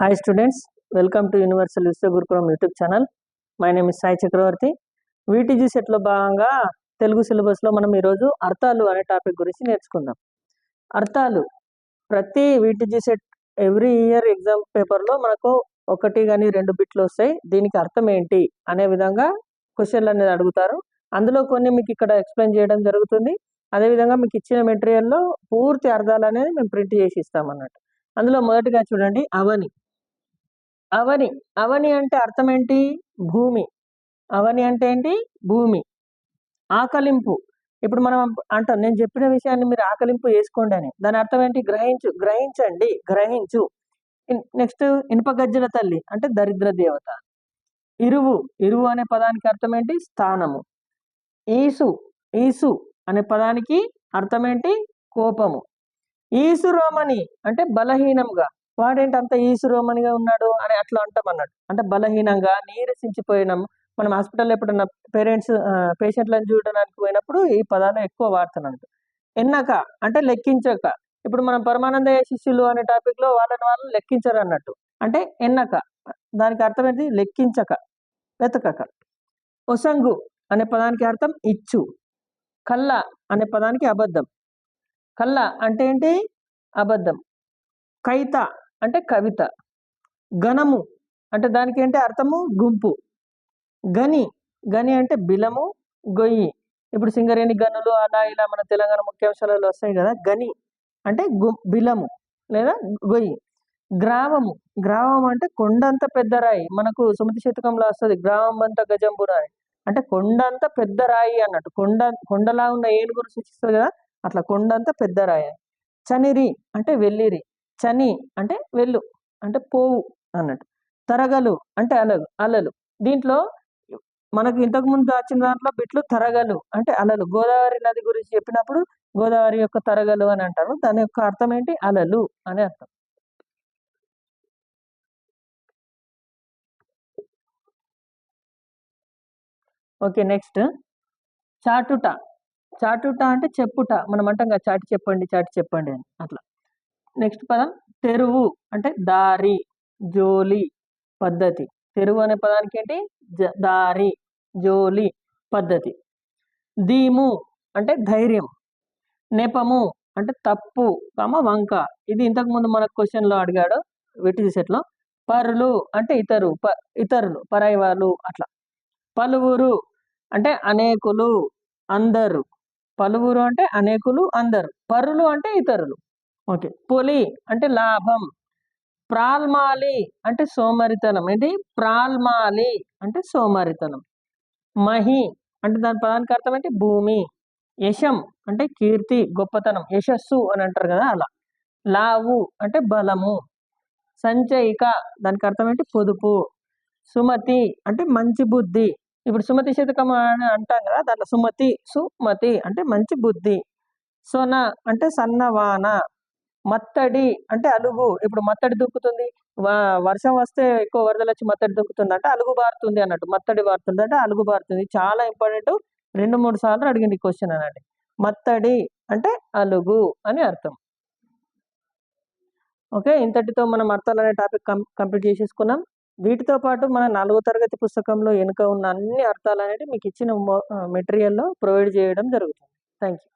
Hi students welcome to universal Vishwa Gurukulam YouTube channel my name is Sai Chakravarthi VTG సెట్లో భాగంగా తెలుగు సిలబస్లో మనం ఈరోజు అర్థాలు అనే టాపిక్ గురించి నేర్చుకుందాం. అర్థాలు. ప్రతి VTG set every year exam పేపర్లో మనకు ఒకటి కానీ రెండు బిట్లు వస్తాయి. దీనికి అర్థం ఏంటి అనే విధంగా క్వశ్చన్లు అనేది అడుగుతారు. అందులో కొన్ని మీకు ఇక్కడ ఎక్స్ప్లెయిన్ చేయడం జరుగుతుంది. అదేవిధంగా మీకు ఇచ్చిన మెటీరియల్లో పూర్తి అర్థాలు అనేది మేము ప్రింట్ చేసి ఇస్తామన్నట్టు అందులో మొదటిగా చూడండి అవని. అవని అవని అంటే అర్థం ఏంటి భూమి. అవని అంటే ఏంటి? భూమి. ఆకలింపు. ఇప్పుడు మనం అంటాం నేను చెప్పిన విషయాన్ని మీరు ఆకలింపు చేసుకోండి అని. దాని అర్థం ఏంటి? గ్రహించు గ్రహించండి గ్రహించు. నెక్స్ట్ ఇనుప గజ్జల తల్లి అంటే దరిద్ర దేవత. ఇరువు ఇరువు అనే పదానికి అర్థం ఏంటి? స్థానము. ఈసు ఈసు అనే పదానికి అర్థం ఏంటి? కోపము. ఈసురోమని అంటే బలహీనంగా వాడేంటి అంత ఈసురోమనిగా ఉన్నాడు అని అట్లా అంటాం అన్నాడు అంటే బలహీనంగా నీరసించిపోయినాం. మనం హాస్పిటల్లో ఎప్పుడన్నా పేరెంట్స్ పేషెంట్లను చూడడానికి పోయినప్పుడు ఈ పదాలు ఎక్కువ వాడుతున్నట్టు ఎన్నక? అంటే లెక్కించక. ఇప్పుడు మనం పరమానందయ్య శిష్యులు అనే టాపిక్లో వాళ్ళని వాళ్ళు లెక్కించరు అన్నట్టు అంటే ఎన్నక? దానికి అర్థం ఏంటి? లెక్కించక వెతకక. ఒసంగు అనే పదానికి అర్థం ఇచ్చు. కళ్ళ అనే పదానికి అబద్ధం. కళ్ళ అంటే ఏంటి? అబద్ధం. కైత అంటే కవిత. గణము అంటే దానికి ఏంటి అర్థము? గుంపు. గని గని అంటే బిలము గొయ్యి. ఇప్పుడు సింగరేణి గనులు అలా ఇలా మన తెలంగాణ ముఖ్యాంశాలలో వస్తాయి కదా? గని అంటే గు బిలము లేదా గొయ్యి. గ్రామము. గ్రామం అంటే కొండంత పెద్ద రాయి. మనకు సుమతి శతకంలో వస్తుంది గ్రామం అంత గజంబుర అంటే కొండంత పెద్ద రాయి అన్నట్టు. కొండ కొండలా ఉన్న ఏనుగును సూచిస్తుంది కదా? అట్లా కొండంత పెద్ద రాయి చనిరి అంటే వెల్లిరి. చని అంటే వెళ్ళు అంటే పోవు అన్నట్టు. తరగలు అంటే అలలు అలలు. దీంట్లో మనకు ఇంతకుముందు దాచిన వచ్చిన దాంట్లో బిట్లు తరగలు అంటే అలలు. గోదావరి నది గురించి చెప్పినప్పుడు గోదావరి యొక్క తరగలు అని అంటారు. దాని యొక్క అర్థం ఏంటి? అలలు అనే అర్థం. Okay next. చాటుట. చాటుట అంటే చెప్పుట. మనం అంటాం కదా చాటి చెప్పండి చాటి చెప్పండి అని. అట్లా. నెక్స్ట్ పదం తెరువు అంటే దారి జోలి పద్ధతి. తెరువు అనే పదానికి ఏంటి? దారి జోలి పద్ధతి. దీము అంటే ధైర్యం. నెపము అంటే తప్పు కమ వంక. ఇది ఇంతకుముందు మన క్వశ్చన్లో అడిగాడు వెట్టి సెట్లో. పరులు అంటే ఇతరు ప ఇతరులు పరాయి వాళ్ళు అట్లా. పలువురు అంటే అనేకులు అందరు. పలువురు అంటే అనేకులు అందరు. పరులు అంటే ఇతరులు. ఓకే. పొలి అంటే లాభం. ప్రాల్మాలి అంటే సోమరితనం. ఏంటి? ప్రాల్మాలి అంటే సోమరితనం. మహి అంటే దాని పదానికి అర్థం ఏంటి? భూమి. యశం అంటే కీర్తి గొప్పతనం. యశస్సు అని అంటారు కదా అలా. లావు అంటే బలము. సంచయిక దానికి అర్థం ఏంటి? పొదుపు. సుమతి అంటే మంచి బుద్ధి. ఇప్పుడు సుమతి శతకం అని అంటాం కదా దాంట్లో సుమతి సుమతి అంటే మంచి బుద్ధి. సొన అంటే సన్నవాన. మత్తడి అంటే అలుగు. ఇప్పుడు మత్తడి దుక్కుతుంది వర్షం వస్తే ఎక్కువ వరదలు వచ్చి మత్తడి దుక్కుతుంది అంటే అలుగు బారుతుంది అన్నట్టు. మత్తడి బారుతుంది అంటే అలుగు బారుతుంది. చాలా ఇంపార్టెంట్. రెండు మూడు సార్లు అడిగింది క్వశ్చన్ అనండి మత్తడి అంటే అలుగు అని అర్థం. ఓకే ఇంతటితో మనం అర్థాలు అనే టాపిక్ కంప్లీట్ చేసేసుకున్నాం. వీటితో పాటు మన నాలుగో తరగతి పుస్తకంలో వెనుక ఉన్న అన్ని అర్థాలు అనేవి మీకు ఇచ్చిన మెటీరియల్లో ప్రొవైడ్ చేయడం జరుగుతుంది. Thank you